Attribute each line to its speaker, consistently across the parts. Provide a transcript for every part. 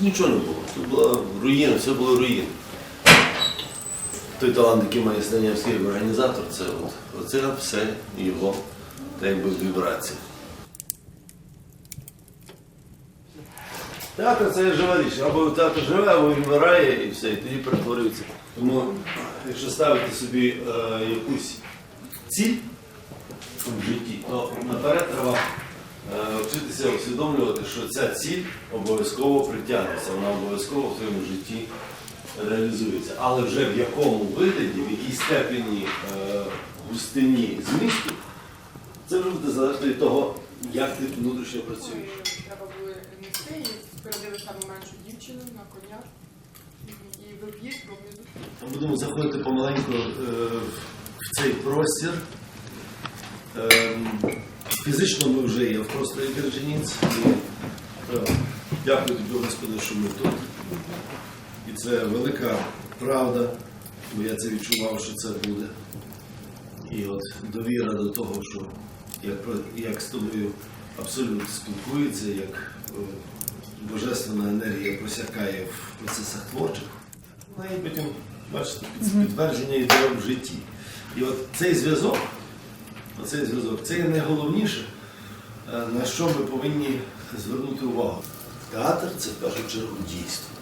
Speaker 1: Нічого не було. Тут була руїна, все було руїна. Той талант, який має Станявський як організатор, це от, оце все його так якби вібрація. Театр це жива річ. Або театр живе, або він вмирає і все, і тоді перетворюється. Тому, якщо ставити собі е, якусь ціль в житті, то наперед треба е, усвідомлювати, що ця ціль обов'язково притягнеться, вона обов'язково в твоєму житті реалізується. Але вже в якому вигляді, в якій степені е, густині змісту, це вже буде залежати від того, як ти внутрішньо працюєш.
Speaker 2: Треба було нести і передали саму меншу дівчину на коня. І виб'їзд проміду.
Speaker 1: Ми будемо заходити помаленьку е, в цей простір. Ем, Фізично ми вже є в просторі Киржиніць. Е, Дякую тобі, Господи, що ми тут. І це велика правда, бо я це відчував, що це буде. І от довіра до того, що як, як з тобою абсолютно спілкується, як е, божественна енергія просякає в процесах творчих. Ну і потім, бачите, підтвердження йде в житті. І от цей зв'язок, оцей зв'язок, це є найголовніше, е, на що ми повинні звернути увагу. Театр це в першу чергу дійство.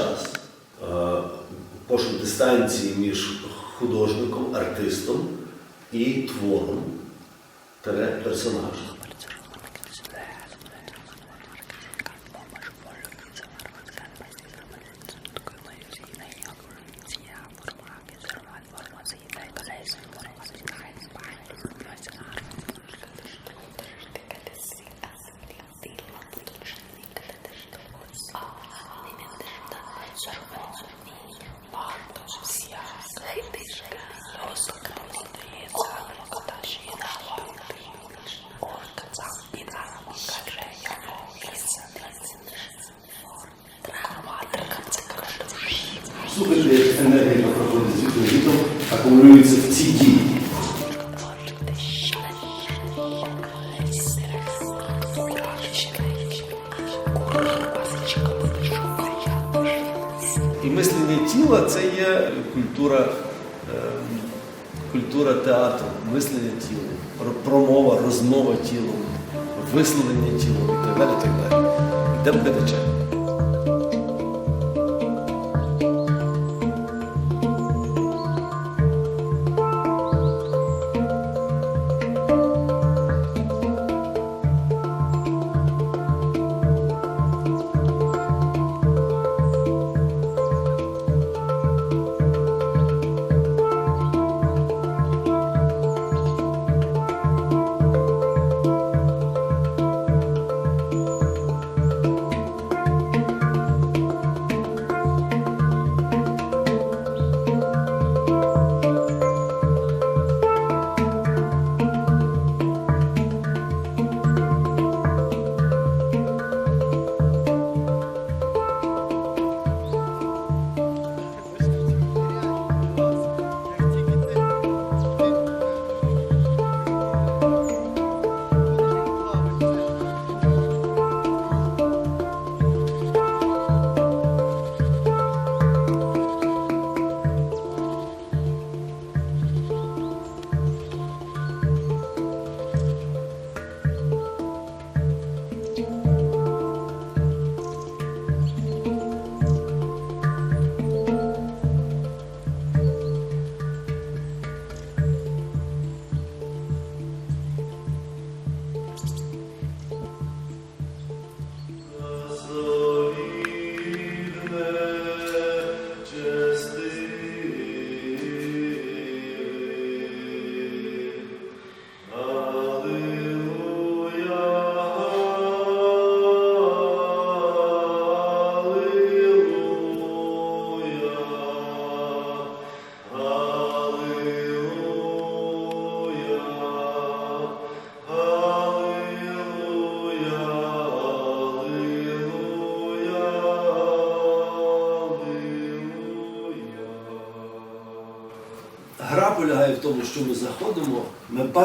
Speaker 1: Час е, пошук дистанції між художником, артистом і твором персонажем. І мислення тіла це є культура, е, культура театру, мислення тіла, промова, розмова тілом, висловлення тілом і так далі. так далі. Йдемо глядача.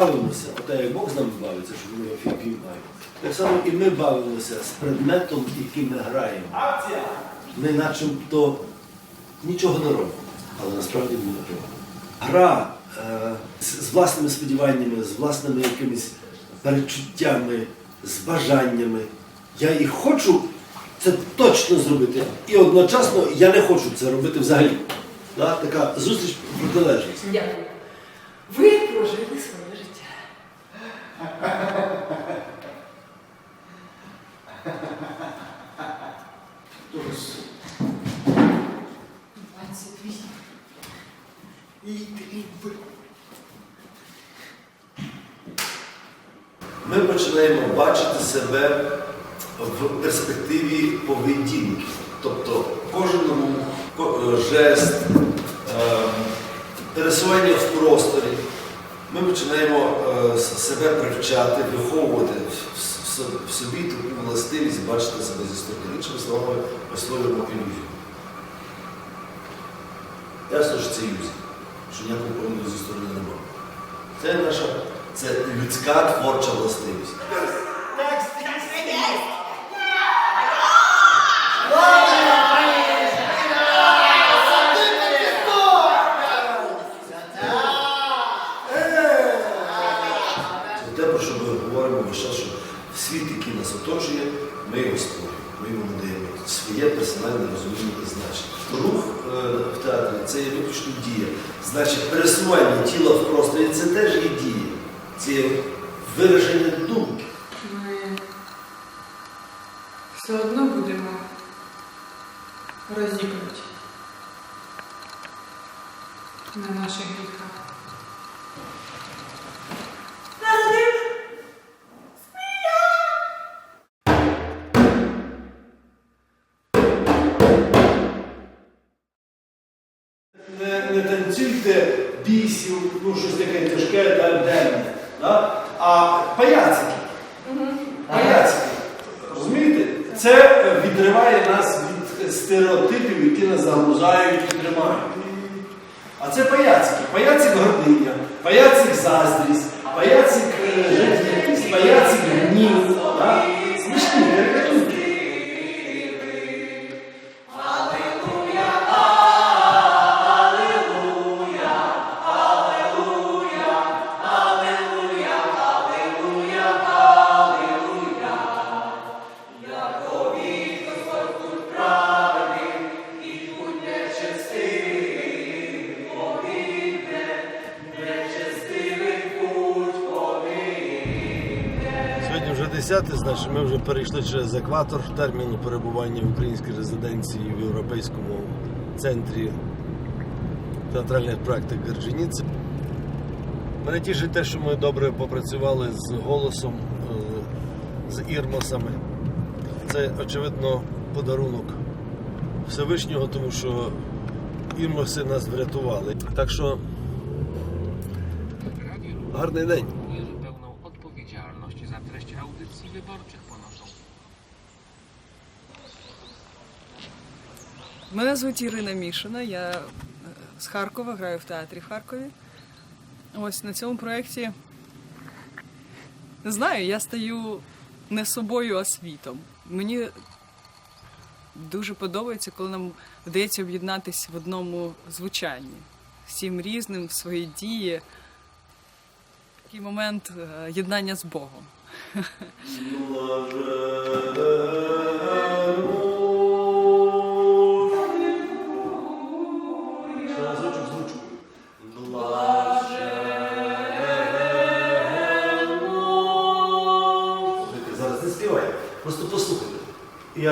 Speaker 1: Бавимося, оте як Бог з нами бавиться, що ми його піймаємо. Так само і ми бавимося з предметом, яким ми граємо. Ми начебто нічого не робимо, але насправді ми не робимо. Гра е, з, з власними сподіваннями, з власними якимись перечуттями, з бажаннями. Я і хочу це точно зробити. І одночасно я не хочу це робити взагалі. Да? Така зустріч протилежність.
Speaker 2: Дякую. Ви прожили своє життя. Двадцять вісім. І три би.
Speaker 1: Ми починаємо бачити себе в перспективі поведінки. Тобто кожен жест, е, пересування в просторі. Ми починаємо е, себе привчати, виховувати в, собі таку властивість бачити себе зі сторони. Іншими словами, ми створюємо ілюзію. Ясно, що це ілюзія, що ніякого погляду зі сторони немає. Це наша це людська творча властивість.
Speaker 3: Бісів, ну щось таке тяжке денне, да? а паяцики. Паяцики. Розумієте? Це відриває нас від стереотипів, які нас загрузають і тримають. А це паяцики. Паяцик гординя, паяцик заздрість,
Speaker 1: ми вже перейшли через екватор терміну перебування в українській резиденції в Європейському центрі театральних практик Герджиніці. Мене тішить те, що ми добре попрацювали з голосом, е, з ірмосами. Це, очевидно, подарунок Всевишнього, тому що ірмоси нас врятували. Так що гарний день.
Speaker 4: Мене звуть Ірина Мішина, я е, з Харкова, граю в театрі в Харкові. Ось на цьому проєкті не знаю, я стаю не собою, а світом. Мені дуже подобається, коли нам вдається об'єднатися в одному звучанні, всім різним в своїй дії. Такий момент е, єднання з Богом.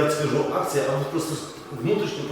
Speaker 1: Я скажу акція, а ви просто внутрішньо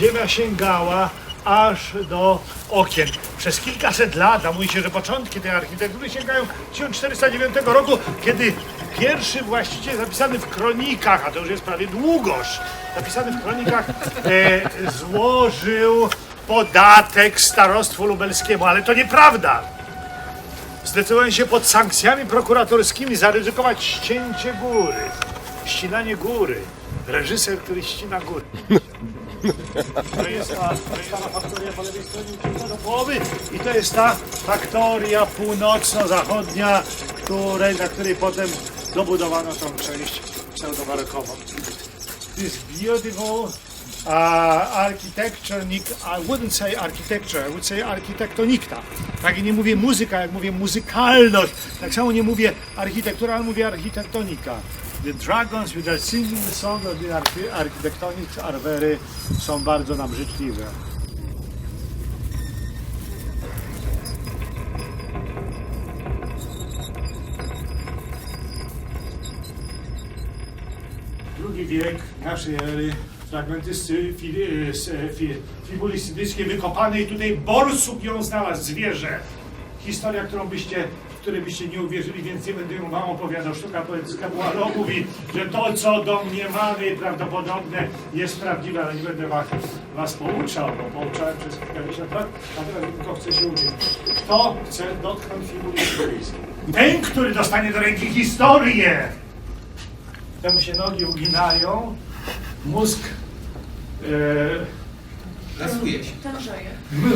Speaker 5: Ziemia sięgała aż do okien. Przez kilkaset lat, a mówi się, że początki tej architektury sięgają 1409 roku, kiedy pierwszy właściciel zapisany w kronikach, a to już jest prawie długoż, zapisany w kronikach, e, złożył podatek starostwu lubelskiemu, ale to nieprawda. Zdecydowałem się pod sankcjami prokuratorskimi zaryzykować ścięcie góry, ścinanie góry. Reżyser, który ścina góry. To jest ta, to jest ta faktoria po lewej stronie do połowy i to jest ta faktoria północno-zachodnia, której, na której potem dobudowano tą część pseudobarokową. This beautiful uh, architecture, I wouldn't say architecture, I would say architektonika. Tak nie mówię muzyka, jak mówię muzykalność. Tak samo nie mówię architektura, ale mówię architektonika. The dragons which are singing the song of the archi- architectonics are very, są bardzo nam życzliwe. drugi wiek naszej ery, fragmenty scy- fi- e, s- e, fi- fibulistyckie wykopane i tutaj borsuk ją znalazł, zwierzę. Historia, którą byście, w której byście nie uwierzyli, więc nie będę ją wam opowiadał. Sztuka poetycka Boileau mówi, że to, co domniemane i prawdopodobne jest prawdziwe, ale nie będę was, was pouczał, bo pouczałem przez kilkadziesiąt lat, a teraz tylko chcę się uczyć. Kto chce dotknąć fibulistyki? Ten, który dostanie do ręki historię, temu się nogi uginają, mózg e,
Speaker 6: Lasuje się.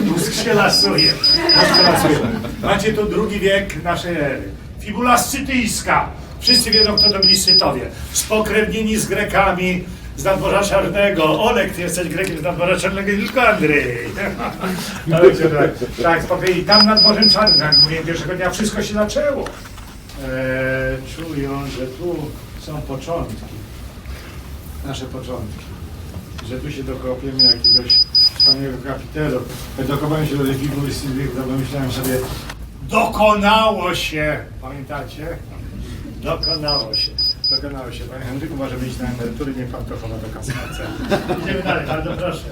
Speaker 5: mózg się lasuje. Mózg się lasuje. Macie tu drugi wiek naszej ery. Fibula scytyjska. Wszyscy wiedzą, kto to byli Scytowie. Spokrewnieni z Grekami z nadmorza Czarnego. Olek, ty jesteś Grekiem z nadmorza Czarnego i tylko Andrzej. Cię tak, tak, spokrewnieni tam nad Morzem Czarnym. Jak mówiłem, pierwszego dnia wszystko się zaczęło. E, czują, że tu są początki. Nasze początki. Że tu się dokopiemy jakiegoś wspaniałego kapitelu. Jak dokopałem się do tej figury to pomyślałem sobie, dokonało się! Pamiętacie? Dokonało się. Dokonało się. Panie Henryku, może być na emerytury, niech pan to chowa do kasacji. Idziemy dalej, bardzo proszę.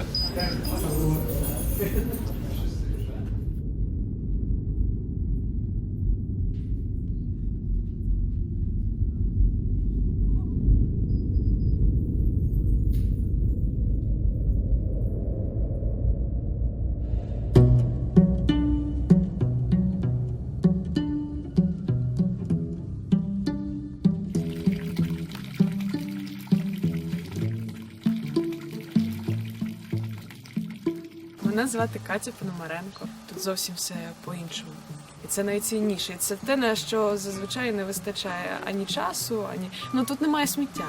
Speaker 4: Звати Катя Пономаренко. Тут зовсім все по-іншому. І це найцінніше. І це те, на що зазвичай не вистачає ані часу, ані. Ну тут немає сміття.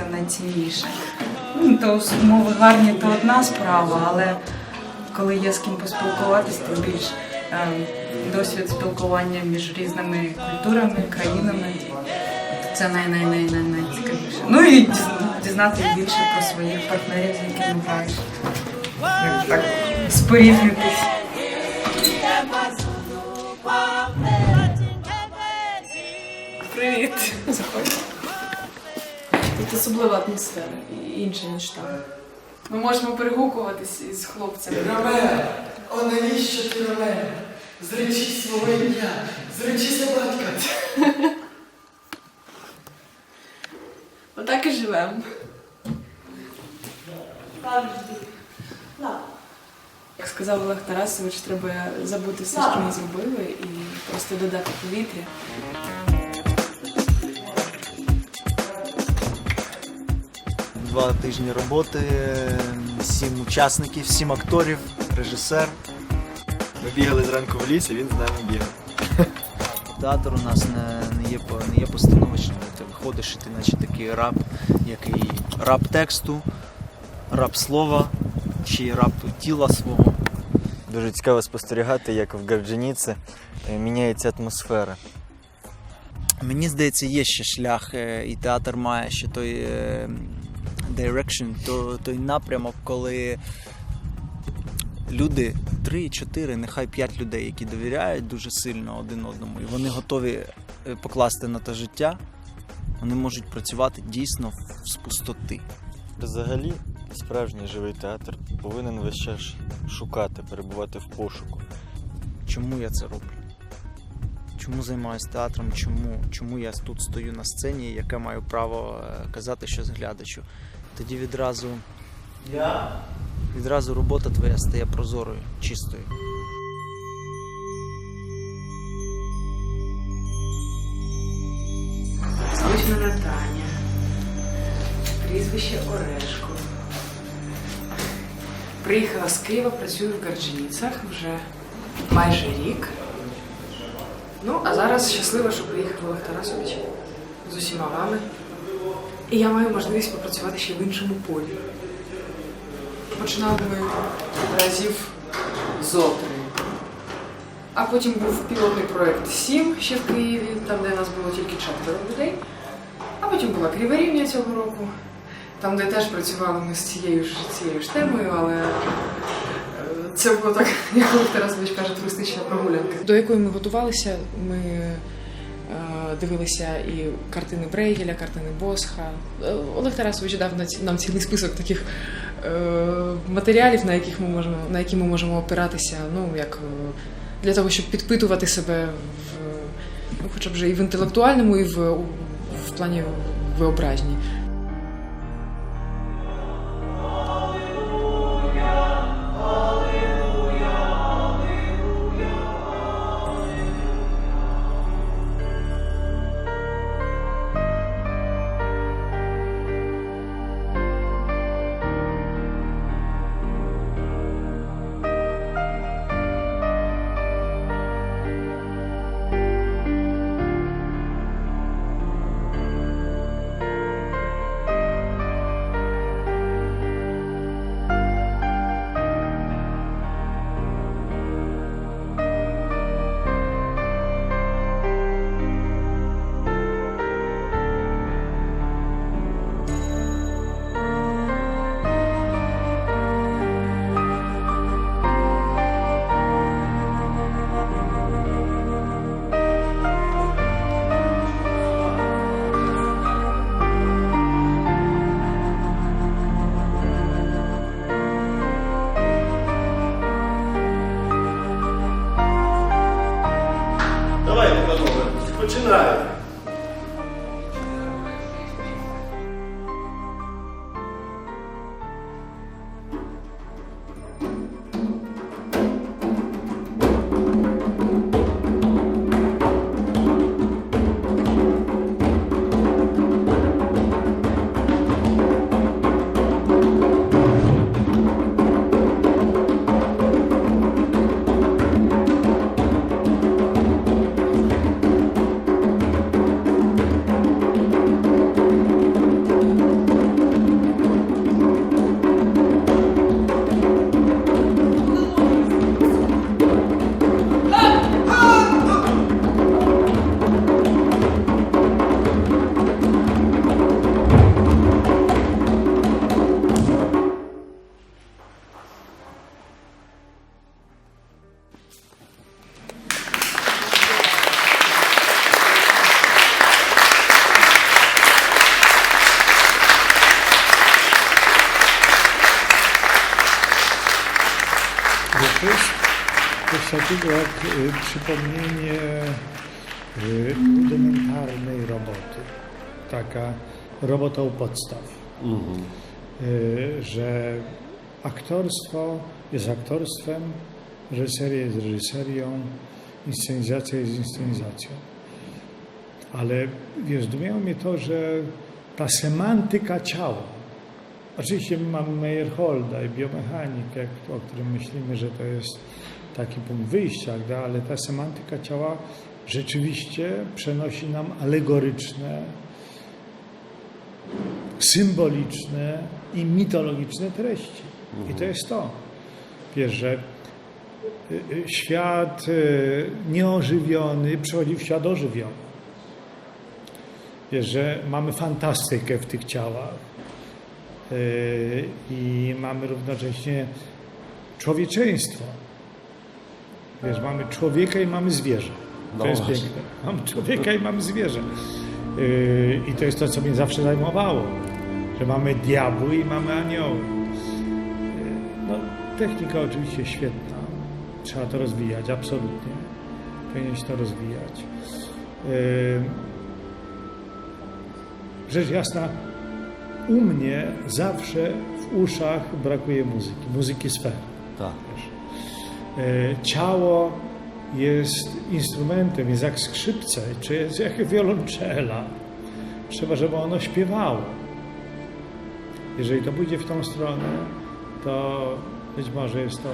Speaker 7: Це найцінніше. Ну, то умови гарні, то одна справа, але коли є з ким поспілкуватися, тим більш ем, досвід спілкування між різними культурами, країнами. Це най най най най найцікавіше. Ну і діз- дізнатися більше про своїх партнерів, з якими граєш. Так, споріднитись.
Speaker 4: Привіт! Заходь. Тут особлива атмосфера, і інша, ніж там. Ми можемо перегукуватись із хлопцями.
Speaker 8: Ромео, о навіщо ти Ромео? Зречись свого ім'я, зречися батька.
Speaker 4: Отак і живемо. Як сказав Олег Тарасович, треба забути все, що ми зробили, і просто додати повітря.
Speaker 9: Два тижні роботи, сім учасників, сім акторів, режисер. Ми бігали зранку в ліс, і він з нами бігав. Театр у нас не, не, є, по- не є постановочним. Ти виходиш, і ти наче такий раб, який раб тексту, раб слова, чи раб тіла свого. Дуже цікаво спостерігати, як в Гарджиніці е, міняється атмосфера. Мені здається, є ще шлях, е, і театр має ще той е, direction, то, той напрямок, коли люди, 3-4, нехай 5 людей, які довіряють дуже сильно один одному, і вони готові е, покласти на те життя, вони можуть працювати дійсно з пустоти. Взагалі, справжній живий театр повинен весь час шукати, перебувати в пошуку. Чому я це роблю? Чому займаюся театром? Чому, чому я тут стою на сцені, яке маю право е, казати щось глядачу? Тоді відразу, відразу робота твоя стає прозорою, чистою.
Speaker 7: Звуть мене Таня. Прізвище Орешко. Приїхала з Києва, працюю в Гарджиніцах вже майже рік. Ну, а зараз щаслива, що приїхав Олег Тарасович з усіма вами. І я маю можливість попрацювати ще в іншому полі. Починали ми разів з опери. А потім був пілотний проєкт Сім ще в Києві, там, де нас було тільки четверо людей. А потім була Кріва рівня цього року, там, де теж працювали ми з цією ж цією ж темою, але е, це було так, як Тарасович каже, туристична прогулянка.
Speaker 10: до якої ми готувалися, ми дивилися і картини Брейгеля, картини Босха. Е, Олег Тарасович дав на нам цілий список таких е, матеріалів, на яких ми можемо, на які ми можемо опиратися, ну як е, для того, щоб підпитувати себе в ну, хоча б вже і в інтелектуальному, і в, в плані виображні.
Speaker 5: To jest coś takiego jak y, przypomnienie y, rudymentarnej roboty. Taka robota u podstaw. Y, że aktorstwo jest aktorstwem, reżyseria jest reżyserią, inscenizacja jest inscenizacją. Ale wiesz, zdumiało mnie to, że ta semantyka ciała, Oczywiście my mamy Meyerholda i biomechanikę, o którym myślimy, że to jest taki punkt wyjścia, prawda? ale ta semantyka ciała rzeczywiście przenosi nam alegoryczne, symboliczne i mitologiczne treści. I to jest to. Wiesz, że y, y, świat y, nieożywiony przechodzi w świat ożywiony. Wiesz, że mamy fantastykę w tych ciałach i mamy równocześnie człowieczeństwo. Wiesz, mamy człowieka i mamy zwierzę. To
Speaker 11: No
Speaker 5: jest
Speaker 11: właśnie.
Speaker 5: piękne. Mamy człowieka i mamy zwierzę. Yy, I to jest to, co mnie zawsze zajmowało, że mamy diabły i mamy anioły. Yy, No, technika oczywiście świetna. Trzeba to rozwijać, absolutnie. Powinieneś to rozwijać. Yy, Rzecz jasna, u mnie zawsze w uszach brakuje muzyki, muzyki sfery.
Speaker 11: Tak.
Speaker 5: E, Ciało jest instrumentem, jest jak skrzypce, czy jest jak wiolonczela. Trzeba, żeby ono śpiewało. Jeżeli to pójdzie w tą stronę, to być może jest to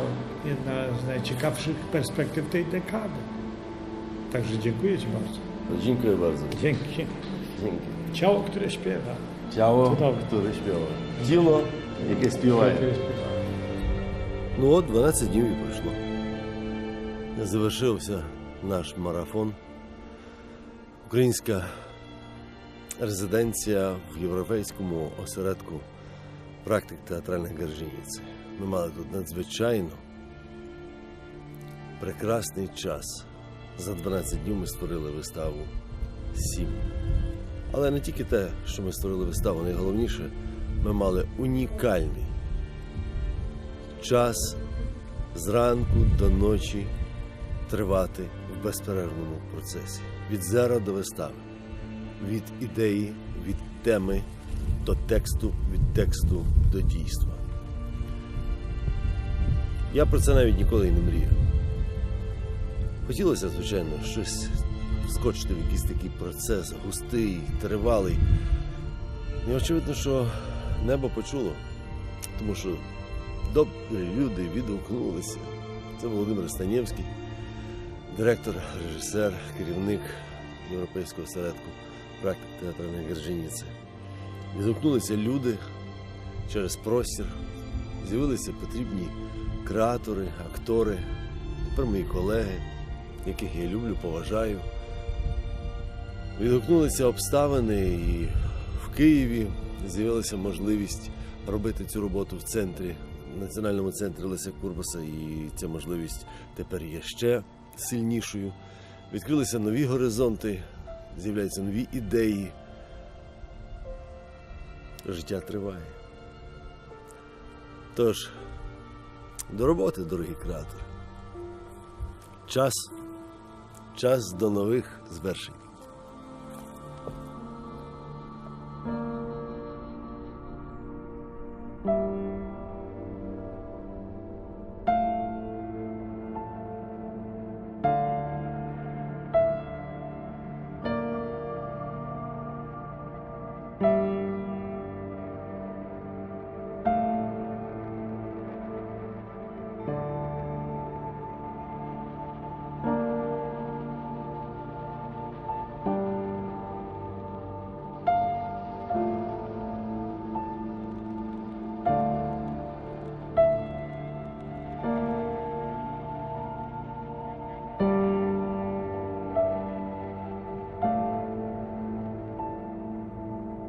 Speaker 5: jedna z najciekawszych perspektyw tej dekady. Także dziękuję Ci bardzo.
Speaker 11: Dziękuję bardzo.
Speaker 5: Dzięki.
Speaker 11: Dzięki.
Speaker 5: Ciało, które śpiewa. Cudowne.
Speaker 11: które śpiewa. Діло, яке співає.
Speaker 1: Ну от 12 днів і пройшло. Завершився наш марафон. Українська резиденція в європейському осередку практик театральних Гержиніці. Ми мали тут надзвичайно прекрасний час. За 12 днів ми створили виставу сім. Але не тільки те, що ми створили виставу, найголовніше, ми мали унікальний час зранку до ночі тривати в безперервному процесі. Від зера до вистави, від ідеї, від теми до тексту, від тексту до дійства. Я про це навіть ніколи і не мріяв. Хотілося, звичайно, щось вскочити в якийсь такий процес, густий, тривалий. І очевидно, що небо почуло, тому що добрі люди відгукнулися. Це Володимир Станєвський, директор, режисер, керівник Європейського осередку практик театральної Гержиніці. Відгукнулися люди через простір, з'явилися потрібні креатори, актори, тепер мої колеги, яких я люблю, поважаю. Відгукнулися обставини і в Києві з'явилася можливість робити цю роботу в центрі, в національному центрі Леся Курбаса, і ця можливість тепер є ще сильнішою. Відкрилися нові горизонти, з'являються нові ідеї. Життя триває. Тож, до роботи, дорогі креатори. Час, час до нових звершень.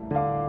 Speaker 1: Thank you.